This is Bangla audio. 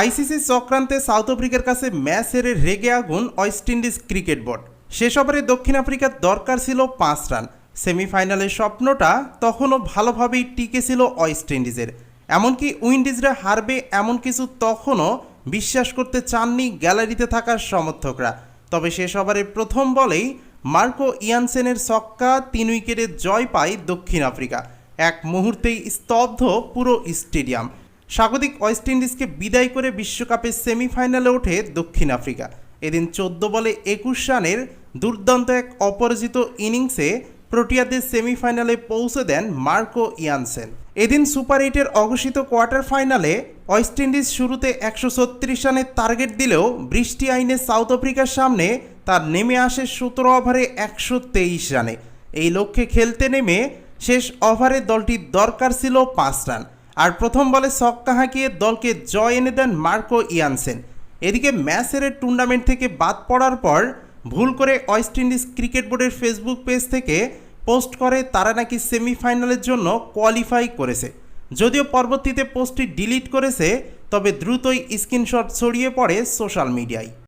আইসিসি চক্রান্তে সাউথ আফ্রিকার কাছে ম্যাচ হেরে রেগে আগুন ওয়েস্ট ইন্ডিজ ক্রিকেট বোর্ড। শেষ ওভারে দক্ষিণ আফ্রিকার দরকার ছিল পাঁচ রান। সেমিফাইনালের স্বপ্নটা তখনও ভালোভাবেই টিকে ছিল ওয়েস্ট ইন্ডিজের। এমনকি উইন্ডিজরা হারবে এমন কিছু তখনও বিশ্বাস করতে চাননি গ্যালারিতে থাকা সমর্থকরা। তবে শেষ ওভারে প্রথম বলেই মার্কো ইয়ানসেনের ছক্কা তিন উইকেটে জয় পায় দক্ষিণ আফ্রিকা। এক মুহূর্তেই স্তব্ধ পুরো স্টেডিয়াম। স্বাগতিক ওয়েস্ট ইন্ডিজকে বিদায় করে বিশ্বকাপের সেমিফাইনালে ওঠে দক্ষিণ আফ্রিকা। এদিন চোদ্দ বলে একুশ রানের দুর্দান্ত এক অপরাজিত ইনিংসে প্রোটিয়াদের সেমিফাইনালে পৌঁছে দেন মার্কো ইয়ানসেন। এদিন সুপার এইটের অঘোষিত কোয়ার্টার ফাইনালে ওয়েস্ট ইন্ডিজ শুরুতে একশো ছত্রিশ রানের টার্গেট দিলেও বৃষ্টি আইনে সাউথ আফ্রিকার সামনে তার নেমে আসে সতেরো ওভারে একশো তেইশ রানে। এই লক্ষ্যে খেলতে নেমে শেষ ওভারে দলটির দরকার ছিল পাঁচ রান। আর প্রথম বলে ছক্কা হাঁকিয়ে দলকে জয় এনে দেন মার্কো ইয়ানসেন। এদিকে ম্যাচ হেরে টুর্নামেন্ট থেকে বাদ পড়ার পর ভুল করে ওয়েস্ট ইন্ডিজ ক্রিকেট বোর্ডের ফেসবুক পেজ থেকে পোস্ট করে তারা নাকি সেমিফাইনালের জন্য কোয়ালিফাই করেছে। যদিও পরবর্তীতে পোস্টটি ডিলিট করেছে, তবে দ্রুতই স্ক্রিনশট ছড়িয়ে পড়ে সোশ্যাল মিডিয়ায়।